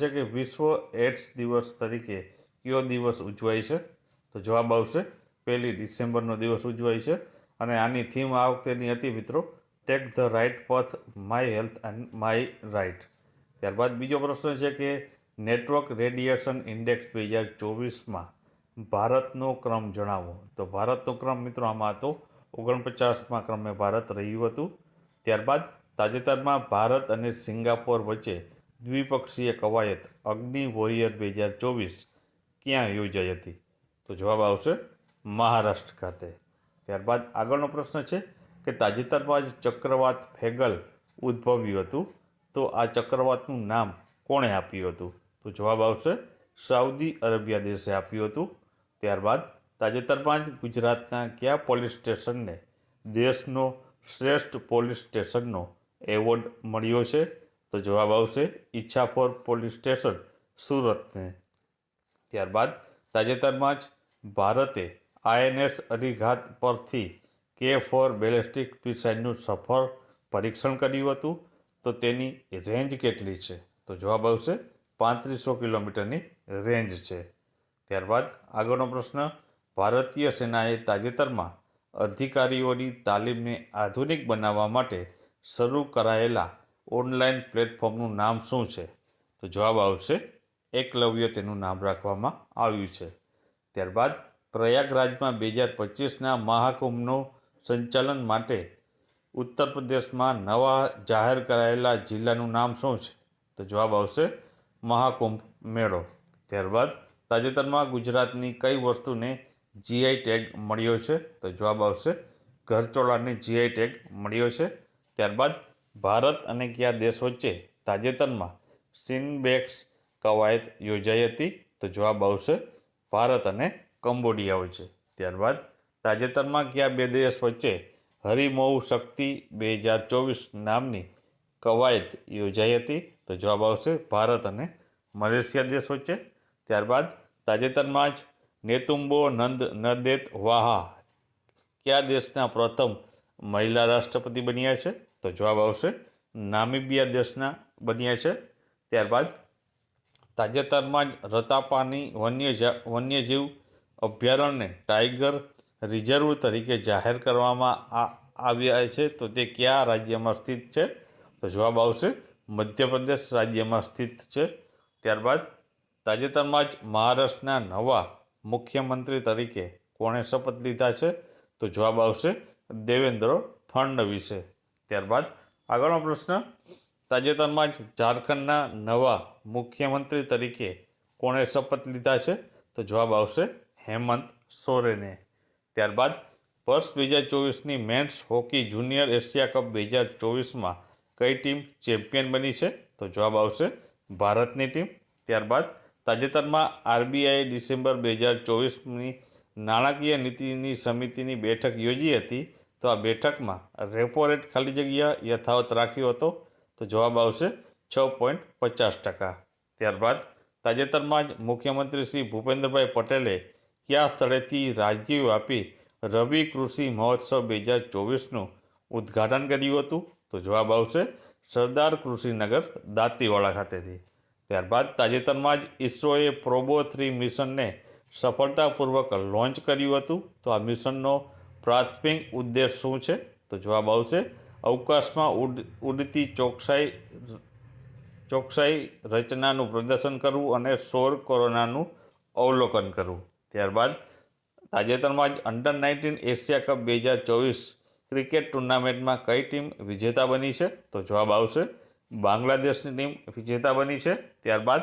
છે કે વિશ્વ એડ્સ દિવસ તરીકે કયો દિવસ ઉજવાય છે? તો જવાબ આવશે પહેલી ડિસેમ્બરનો દિવસ ઉજવાય છે અને આની થીમ આ વખતેની હતી મિત્રો take the right path my health and my right ત્યારબાદ બીજો પ્રશ્ન છે કે નેટવર્ક રેડિયેશન ઇન્ડેક્સ બે હજાર ચોવીસમાં ભારતનો ક્રમ જણાવો. તો ભારતનો ક્રમ મિત્રો આમાં હતો, ઓગણપચાસમાં ક્રમે ભારત રહ્યું હતું. ત્યારબાદ તાજેતરમાં ભારત અને સિંગાપોર વચ્ચે દ્વિપક્ષીય કવાયત અગ્નિ વોરિયર બે હજાર ચોવીસ ક્યાં યોજાઈ હતી? તો જવાબ આવશે મહારાષ્ટ્ર ખાતે. ત્યારબાદ આગળનો પ્રશ્ન છે કે તાજેતરમાં જ ચક્રવાત ફેગલ ઉદ્ભવ્યું હતું. તો આ ચક્રવાતનું નામ કોણે આપ્યું હતું? તો જવાબ આવશે સાઉદી અરેબિયા દેશે આપ્યું હતું. ત્યારબાદ તાજેતરમાં જ ગુજરાતના કયા પોલીસ સ્ટેશનને દેશનો શ્રેષ્ઠ પોલીસ સ્ટેશનનો એવોર્ડ મળ્યો છે? તો જવાબ આવશે ઈચ્છાપોર પોલીસ સ્ટેશન સુરતને. ત્યારબાદ તાજેતરમાં જ ભારતે આઈએનએસ અરીઘાત પરથી કે ફોર બેલેસ્ટિક મિસાઇલનું સફળ પરીક્ષણ કર્યું હતું. તો તેની રેન્જ કેટલી છે? તો જવાબ આવશે પાંત્રીસો કિલોમીટરની રેન્જ છે. ત્યારબાદ આગળનો પ્રશ્ન, ભારતીય સેનાએ તાજેતરમાં અધિકારીઓની તાલીમને આધુનિક બનાવવા માટે શરૂ કરાયેલા ઓનલાઈન પ્લેટફોર્મનું નામ શું છે? તો જવાબ આવશે, એકલવ્ય તેનું નામ રાખવામાં આવ્યું છે. ત્યારબાદ પ્રયાગરાજમાં બે હજાર પચીસના મહાકુંભનું સંચાલન માટે ઉત્તર પ્રદેશમાં નવા જાહેર કરાયેલા જિલ્લાનું નામ શું છે? તો જવાબ આવશે, મહાકુંભ મેળો. ત્યારબાદ તાજેતરમાં ગુજરાતની કઈ વસ્તુને જીઆઈ ટેગ મળ્યો છે? તો જવાબ આવશે ઘરચોળાને જીઆઈ ટેગ મળ્યો છે. ત્યારબાદ ભારત અને કયા દેશ વચ્ચે તાજેતરમાં સિનબેક્સ કવાયત યોજાઈ હતી? તો જવાબ આવશે ભારત અને કંબોડિયા વચ્ચે. ત્યારબાદ તાજેતરમાં કયા બે દેશ વચ્ચે હરિમૌ શક્તિ બે હજાર ચોવીસ નામની કવાયત યોજાઈ હતી? તો જવાબ આવશે ભારત અને મલેશિયા દેશ વચ્ચે. ત્યારબાદ તાજેતરમાં જ નેતુંબો નંદ નદેત વાહા કયા દેશના પ્રથમ મહિલા રાષ્ટ્રપતિ બન્યા છે? તો જવાબ આવશે. નામિબિયા દેશના બન્યા છે. ત્યારબાદ તાજેતરમાં જ રતાપાની વન્ય વન્યજીવ અભયારણ્યને ટાઈગર રિઝર્વ તરીકે જાહેર કરવામાં આવ્યા છે. તો તે કયા રાજ્યમાં સ્થિત છે? તો જવાબ આવશે, મધ્યપ્રદેશ રાજ્યમાં સ્થિત છે. ત્યારબાદ તાજેતરમાં જ મહારાષ્ટ્રના નવા મુખ્યમંત્રી તરીકે કોણે શપથ લીધા છે? તો જવાબ આવશે, દેવેન્દ્ર ફડણવીસે. ત્યારબાદ આગળનો પ્રશ્ન, તાજેતરમાં જ ઝારખંડના નવા મુખ્યમંત્રી તરીકે કોણે શપથ લીધા છે? તો જવાબ આવશે હેમંત સોરેને. ત્યારબાદ, વર્ષ બે હજાર ચોવીસની men's hockey junior Asia cup બે હજાર ચોવીસમાં કઈ ટીમ ચેમ્પિયન બની છે? તો જવાબ આવશે ભારતની ટીમ. ત્યારબાદ, તાજેતરમાં આરબીઆઈ ડિસેમ્બર બે હજાર ચોવીસની નાણાકીય નીતિની સમિતિની બેઠક યોજી હતી. તો આ બેઠકમાં રેપો રેટ ખાલી જગ્યા યથાવત રાખ્યો હતો. તો જવાબ આવશે છ પોઈન્ટ પચાસ ટકા. ત્યારબાદ તાજેતરમાં જ મુખ્યમંત્રી શ્રી ભૂપેન્દ્રભાઈ પટેલે કયા સ્થળેથી રાજ્યવ્યાપી રવિ કૃષિ મહોત્સવ બે હજાર ચોવીસનું ઉદ્ઘાટન કર્યું હતું? તો જવાબ આવશે સરદાર કૃષિનગર દાંતીવાડા ખાતેથી. ત્યારબાદ તાજેતરમાં જ ઇસરોએ પ્રોબો થ્રી મિશનને સફળતાપૂર્વક લોન્ચ કર્યું હતું. તો આ મિશનનો પ્રાથમિક ઉદ્દેશ શું છે? તો જવાબ આવશે, અવકાશમાં ઉડ, ઉડતી ચોકસાઈ ચોકસાઈ રચનાનું પ્રદર્શન કરવું અને સૌર કોરોનાનું અવલોકન કરવું. ત્યારબાદ, તાજેતરમાં જ અંડર નાઇન્ટીન એશિયા કપ બે હજાર ચોવીસ ક્રિકેટ ટુર્નામેન્ટમાં કઈ ટીમ વિજેતા બની છે? તો જવાબ આવશે, બાંગ્લાદેશની ટીમ વિજેતા બની છે. ત્યારબાદ,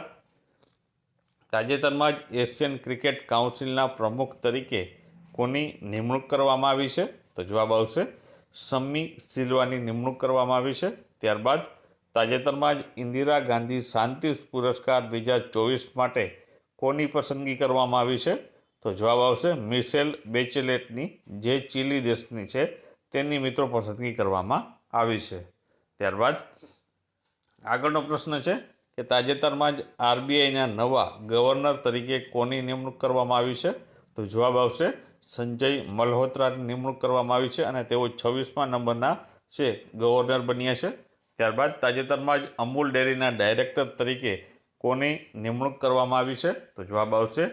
તાજેતરમાં જ એશિયન ક્રિકેટ કાઉન્સિલના પ્રમુખ તરીકે કોની નિમણૂક કરવામાં આવી છે? તો જવાબ આવશે સમ્મી સિલ્વાની નિમણૂક કરવામાં આવી છે. ત્યારબાદ તાજેતરમાં જ ઇન્દિરા ગાંધી શાંતિ પુરસ્કાર બે હજાર ચોવીસ માટે કોની પસંદગી કરવામાં આવી છે? તો જવાબ આવશે, મિશેલ બેચેલેટની જે ચીલી દેશની છે તેની મિત્રો પસંદગી કરવામાં આવી છે. ત્યારબાદ આગળનો પ્રશ્ન છે કે તાજેતરમાં જ આરબીઆઈના નવા ગવર્નર તરીકે કોની નિમણૂક કરવામાં આવી છે? તો જવાબ આવશે સંજય મલ્હોત્રાની નિમણૂક કરવામાં આવી છે અને તેઓ છવ્વીસમા નંબરના છે, ગવર્નર બન્યા છે. ત્યારબાદ તાજેતરમાં જ અમૂલ ડેરીના ડાયરેક્ટર તરીકે કોની નિમણૂક કરવામાં આવી છે? તો જવાબ આવશે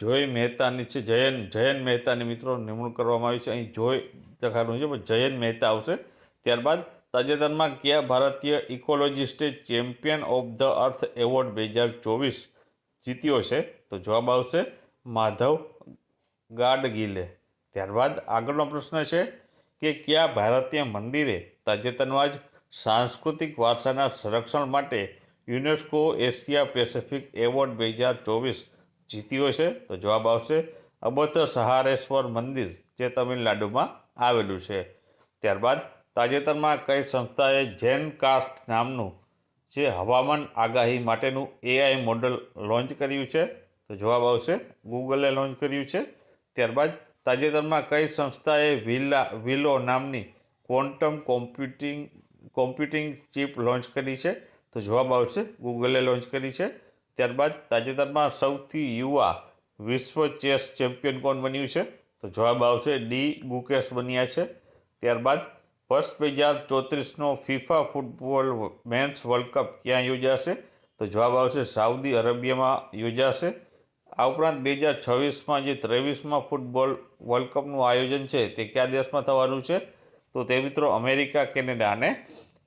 જોય મહેતાની છે, જયન જયન મહેતાની મિત્રો નિમણૂક કરવામાં આવી છે. અહીં જોય લખાયેલું છે, પણ જયન મહેતા આવશે. ત્યારબાદ તાજેતરમાં કયા ભારતીય ઇકોલોજીસ્ટે champion of the earth award બે હજાર ચોવીસ જીત્યો છે? તો જવાબ આવશે માધવ ગાડગીલે ત્યારબાદ આગળનો પ્રશ્ન છે કે કયા ભારતીય મંદિરે તાજેતરમાં જ સાંસ્કૃતિક વારસાના સંરક્ષણ માટે યુનેસ્કો એશિયા પેસિફિક એવોર્ડ બે હજાર ચોવીસ જીત્યો છે? તો જવાબ આવશે અબત સહારેશ્વર મંદિર, જે તમિલનાડુમાં આવેલું છે. ત્યારબાદ તાજેતરમાં કઈ સંસ્થાએ જેન કાસ્ટ નામનું જે હવામાન આગાહી માટેનું એઆઈ મોડલ લોન્ચ કર્યું છે? તો જવાબ આવશે ગૂગલે લોન્ચ કર્યું છે. ત્યારબાદ તાજેતરમાં કઈ સંસ્થાએ વિલા વિલો નામની quantum computing computing chip launch કરી છે? તો જવાબ આવશે ગૂગલે લોન્ચ કરી છે. ત્યારબાદ તાજેતરમાં સૌથી યુવા વિશ્વ ચેસ ચેમ્પિયન કોણ બન્યું છે? તો જવાબ આવશે ડી ગુકેશ બન્યા છે. ત્યારબાદ વર્ષ બે હજાર ચોત્રીસનો FIFA football men's world cup ક્યાં યોજાશે? તો જવાબ આવશે, સાઉદી અરેબિયામાં યોજાશે. આ ઉપરાંત બે હજાર છવ્વીસમાં જે ત્રેવીસમાં ફૂટબોલ વર્લ્ડ કપનું આયોજન છે તે કયા દેશમાં થવાનું છે? તો તે મિત્રો અમેરિકા, કેનેડા અને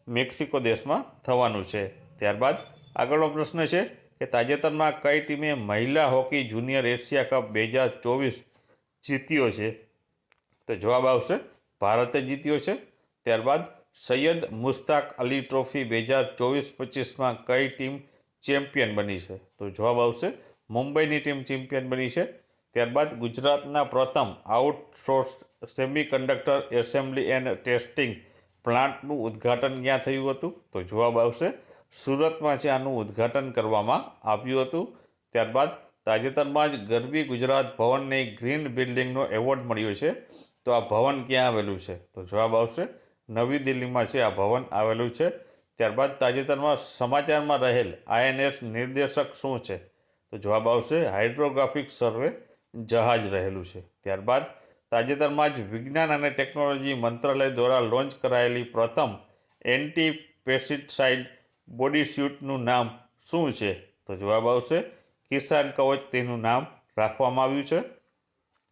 મેક્સિકો દેશમાં થવાનું છે. ત્યારબાદ આગળનો પ્રશ્ન છે કે તાજેતરમાં કઈ ટીમે મહિલા હોકી જુનિયર એશિયા કપ બે હજાર ચોવીસ જીત્યો છે? તો જવાબ આવશે ભારતે જીત્યો છે. ત્યારબાદ સૈયદ મુસ્તાક અલી ટ્રોફી બે હજાર ચોવીસ પચીસમાં કઈ ટીમ ચેમ્પિયન બની છે? તો જવાબ આવશે મુંબઈની ટીમ ચેમ્પિયન બની છે. ત્યારબાદ ગુજરાતના પ્રથમ outsource semiconductor assembly and testing પ્લાન્ટનું ઉદ્ઘાટન ક્યાં થયું હતું? તો જવાબ આવશે, સુરતમાં છે. આનું ઉદ્ઘાટન કરવામાં આવ્યું હતું. ત્યારબાદ તાજેતરમાં જ ગરબી ગુજરાત ભવનને ગ્રીન બિલ્ડિંગનો એવોર્ડ મળ્યો છે. તો આ ભવન ક્યાં આવેલું છે? તો જવાબ આવશે, નવી દિલ્હીમાં છે. આ ભવન આવેલું છે. ત્યારબાદ તાજેતરમાં સમાચારમાં રહેલ આઈએનએસ નિર્દેશક શું છે? તો જવાબ આવશે હાઇડ્રોગ્રાફિક સર્વે જહાજ રહેલું છે. ત્યારબાદ તાજેતરમાં જ વિજ્ઞાન અને ટેકનોલોજી મંત્રાલય દ્વારા લોન્ચ કરાયેલી પ્રથમ એન્ટી પેસ્ટિસાઇડ બોડી સ્યુટનું નામ શું છે? તો જવાબ આવશે કિસાન કવચ તેનું નામ રાખવામાં આવ્યું છે.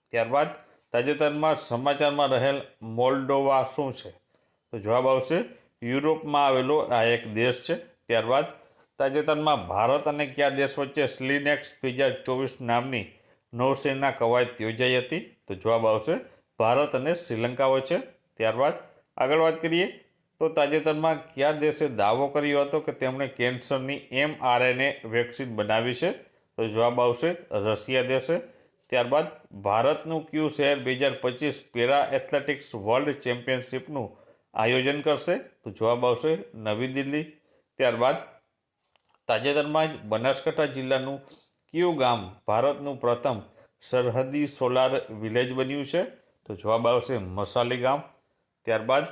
ત્યારબાદ તાજેતરમાં સમાચારમાં રહેલ મોલ્ડોવા શું છે? તો જવાબ આવશે યુરોપમાં આવેલો આ એક દેશ છે. ત્યારબાદ તાજેતરમાં ભારત અને કયા દેશ વચ્ચે સ્લીનેક્સ બે હજાર ચોવીસ નામની નૌસેના કવાયત યોજાઈ હતી? તો જવાબ આવશે, ભારત અને શ્રીલંકા વચ્ચે. ત્યારબાદ આગળ વાત કરીએ, તો તાજેતરમાં કયા દેશે દાવો કર્યો હતો કે તેમણે કેન્સરની એમઆરએનએ વેક્સિન બનાવી છે? તો જવાબ આવશે, રશિયા દેશે. ત્યારબાદ ભારતનું ક્યુ શહેર બે હજાર પચીસ પેરા એથ્લેટિક્સ વર્લ્ડ ચેમ્પિયનશિપનું આયોજન કરશે? તો જવાબ આવશે, નવી દિલ્હી. ત્યારબાદ તાજેતરમાં જ બનાસકાંઠા જિલ્લાનું કયું ગામ ભારતનું પ્રથમ સરહદી સોલાર વિલેજ બન્યું છે? તો જવાબ આવશે મસાલી ગામ. ત્યારબાદ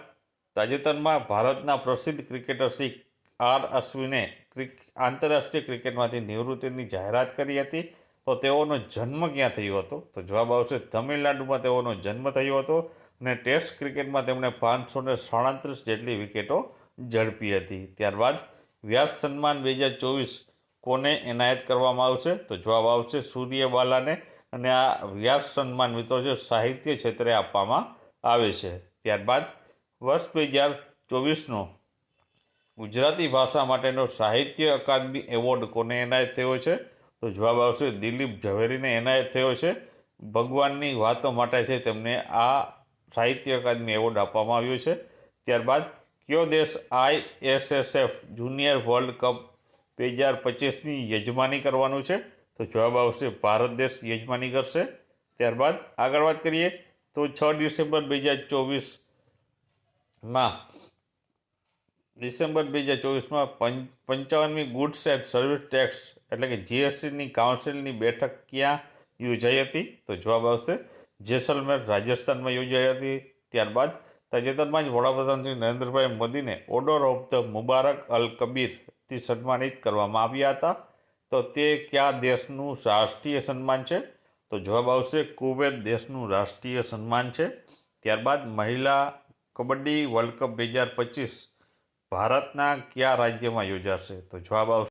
તાજેતરમાં ભારતના પ્રસિદ્ધ ક્રિકેટર શ્રી આર અશ્વિને ક્રિક, આંતરરાષ્ટ્રીય ક્રિકેટમાંથી નિવૃત્તિની જાહેરાત કરી હતી. તો તેઓનો જન્મ ક્યાં થયો હતો? તો જવાબ આવશે તમિલનાડુમાં તેઓનો જન્મ થયો હતો અને ટેસ્ટ ક્રિકેટમાં તેમણે પાંચસો ને સાડત્રીસ જેટલી વિકેટો ઝડપી હતી. ત્યારબાદ વ્યાસ સન્માન બે હજાર ચોવીસ કોને એનાયત કરવામાં આવશે? તો જવાબ આવશે સૂર્યવાલાને અને આ વ્યાસ સન્માન મિત્રો છે, સાહિત્ય ક્ષેત્રે આપવામાં આવે છે. ત્યારબાદ વર્ષ બે હજાર ચોવીસનો ગુજરાતી ભાષા માટેનો સાહિત્ય અકાદમી એવોર્ડ કોને એનાયત થયો છે? તો જવાબ આવશે દિલીપ ઝવેરીને એનાયત થયો છે. ભગવાનની વાતો માટે છે તેમને આ સાહિત્ય અકાદમી એવોર્ડ આપવામાં આવ્યો છે. ત્યારબાદ કયો દેશ આઈએસએસએફ જુનિયર વર્લ્ડ કપ બે હજાર પચીસની યજમાની કરવાનું છે? તો જવાબ આવશે ભારત દેશ યજમાની કરશે. ત્યારબાદ આગળ વાત કરીએ તો છ ડિસેમ્બર બે હજાર ચોવીસમાં, ડિસેમ્બર બે હજાર ચોવીસમાં પંચ પંચાવનમી ગુડ્સ એન્ડ સર્વિસ ટેક્સ એટલે કે જીએસટીની કાઉન્સિલની બેઠક ક્યાં યોજાઈ હતી? તો જવાબ આવશે જેસલમેર રાજસ્થાનમાં યોજાઈ હતી. ત્યારબાદ તાજેતરમાં જ વડાપ્રધાન શ્રી નરેન્દ્રભાઈ મોદીને ઓર્ડર ઓફ ધ મુબારક અલ કબીરથી સન્માનિત કરવામાં આવ્યા હતા. તો તે કયા દેશનું રાષ્ટ્રીય સન્માન છે? તો જવાબ આવશે કુવૈત દેશનું રાષ્ટ્રીય સન્માન છે. ત્યારબાદ મહિલા કબડ્ડી વર્લ્ડ કપ બે હજાર પચીસ ભારતના કયા રાજ્યમાં યોજાશે? તો જવાબ આવશે